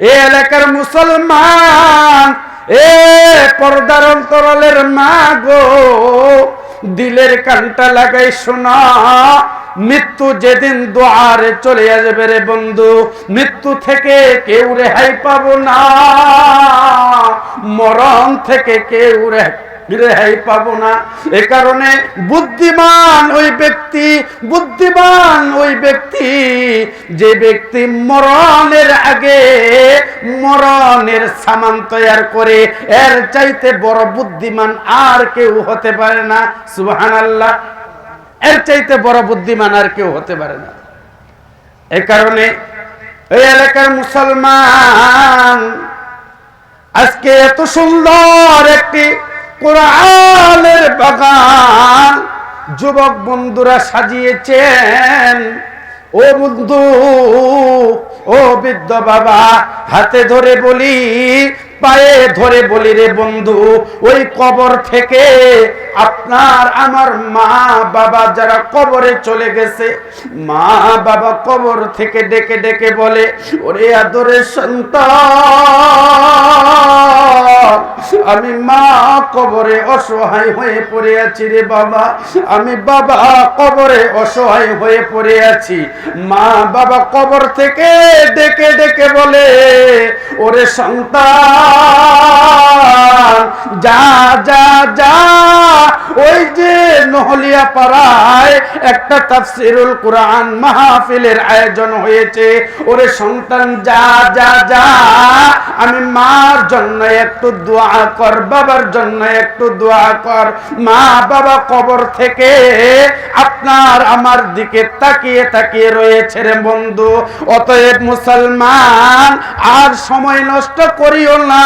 এ এলাকার মুসলমান, এ পর্দার অন্তরালের মা গো, দিলের কানটা লাগাই শোনা। মৃত্যু যেদিন দোয়ারে চলে আসবে রে বন্ধু, মৃত্যু থেকে কেউ রেহাই পাবো না। মরণ থেকে কেউ রেহাই রেহাই পাবো না। এ কারণে বুদ্ধিমান ওই ব্যক্তি, বুদ্ধিমান ওই ব্যক্তি, যে ব্যক্তি মরণের আগে মরণের সামান তৈয়ার করে, এর চাইতে বড় বুদ্ধিমান আর কেউ হতে পারে না। সুবহান আল্লাহ এর চাইতে বড় বুদ্ধিমান আর কেউ হতে পারে না। এ কারণে এই এলাকার মুসলমান, আজকে এত সুন্দর একটি কোরআনের বাগান যুবক বন্ধুরা সাজিয়েছেন। ও বন্ধু, ও বৃদ্ধ বাবা, হাতে ধরে বলি, পায়ে ধরে বলি রে বন্ধু, ওই কবর থেকে আপনার আমার মা বাবা যারা কবরে চলে গেছে, মা বাবা কবর থেকে ডেকে ডেকে বলে, ওরে আদরে সন্তান আমি মা কবরে অসহায় হয়ে পড়ে আছি রে বাবা। আমি বাবা কবরে অসহায় হয়ে পড়ে আছি। মা বাবা কবর থেকে ডেকে ডেকে বলে, ওরে সন্তান যা যা যা। ওই যে নহলিয়া পাড়ায় একটা তাফসিরুল কোরআন মাহফিলের আয়োজন হয়েছে। ওরে সন্তান, যা যা যা। আমি মার জন্য একটু দোয়া কর, বাবার জন্য একটু দোয়া কর। মা, বাবা কবর থেকে আপনার আমার দিকে তাকিয়ে তাকিয়ে রয়েছে রে বন্ধু। অতএব মুসলমান, আর সময় নষ্ট করিও না।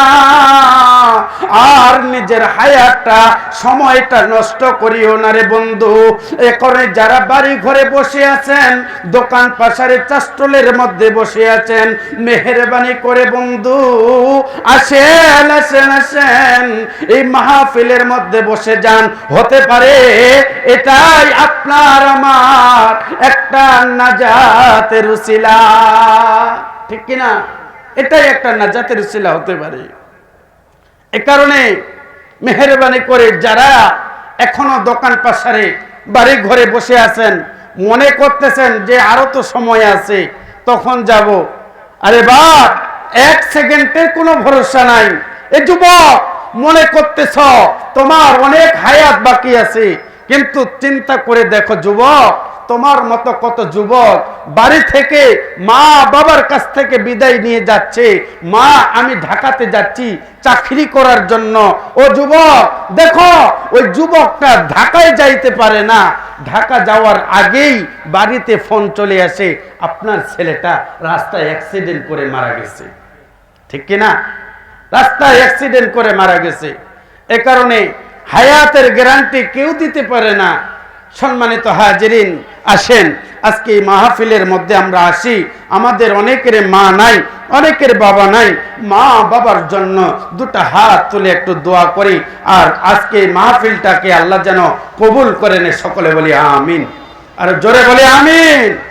আর নিজের হায়াতটা, সময়টা নষ্ট করিও না রে বন্ধু। এখানে যারা বাড়ি ঘরে বসে আছেন, দোকান পাশারে চাস্টলের মধ্যে বসে আছেন, মেহরবানি করে বন্ধু, আসেন আসেন আসেন, এই মাহফিলের মধ্যে বসে যান। হতে পারে এটাই আপনার, আমার একটা নাজাতের উসিলা। ঠিক কিনা? এটাই একটা নাজাতের উসিলা হতে পারে। এ কারণে মেহরবানি করে যারা এখনও দোকান পাশারে, বাড়ি ঘরে বসে আছেন, মনে করতেছেন যে আরও তো সময় আছে, তখন যাব। আরে বা এক সেকেন্ডের কোনো ভরসা নাই। এ যুবক, মনে করতেছ, তোমার অনেক হায়াত বাকি আছে। কিন্তু চিন্তা করে দেখো, যুবক, তোমার মতো কত যুবক বাড়ি থেকে মা বাবার কাছ থেকে বিদায় নিয়ে যাচ্ছে। মা, আমি ঢাকাতে যাচ্ছি চাকরি করার জন্য। ও যুবক, দেখো, ওই যুবকটা ঢাকায় যাইতে পারে না। ঢাকা যাওয়ার আগেই বাড়িতে ফোন চলে আসে, আপনার ছেলেটা রাস্তায় অ্যাক্সিডেন্ট করে মারা গেছে। ঠিক কিনা? রাস্তায় অ্যাক্সিডেন্ট করে মারা গেছে। এ কারণে হায়াতের গ্যারান্টি কেউ দিতে পারে না। সম্মানিত হাজিরিন, আসেন। আজকে এই মাহফিলের মধ্যে আমরা আসি। আমাদের অনেকের মা নাই, অনেকের বাবা নাই। মা বাবার জন্য দুটা হাত তুলে একটু দোয়া করি। আর আজকে এই মাহফিলটাকে আল্লাহ যেন কবুল করেন সকলে বলি আমিন। আর জোরে বলি আমিন।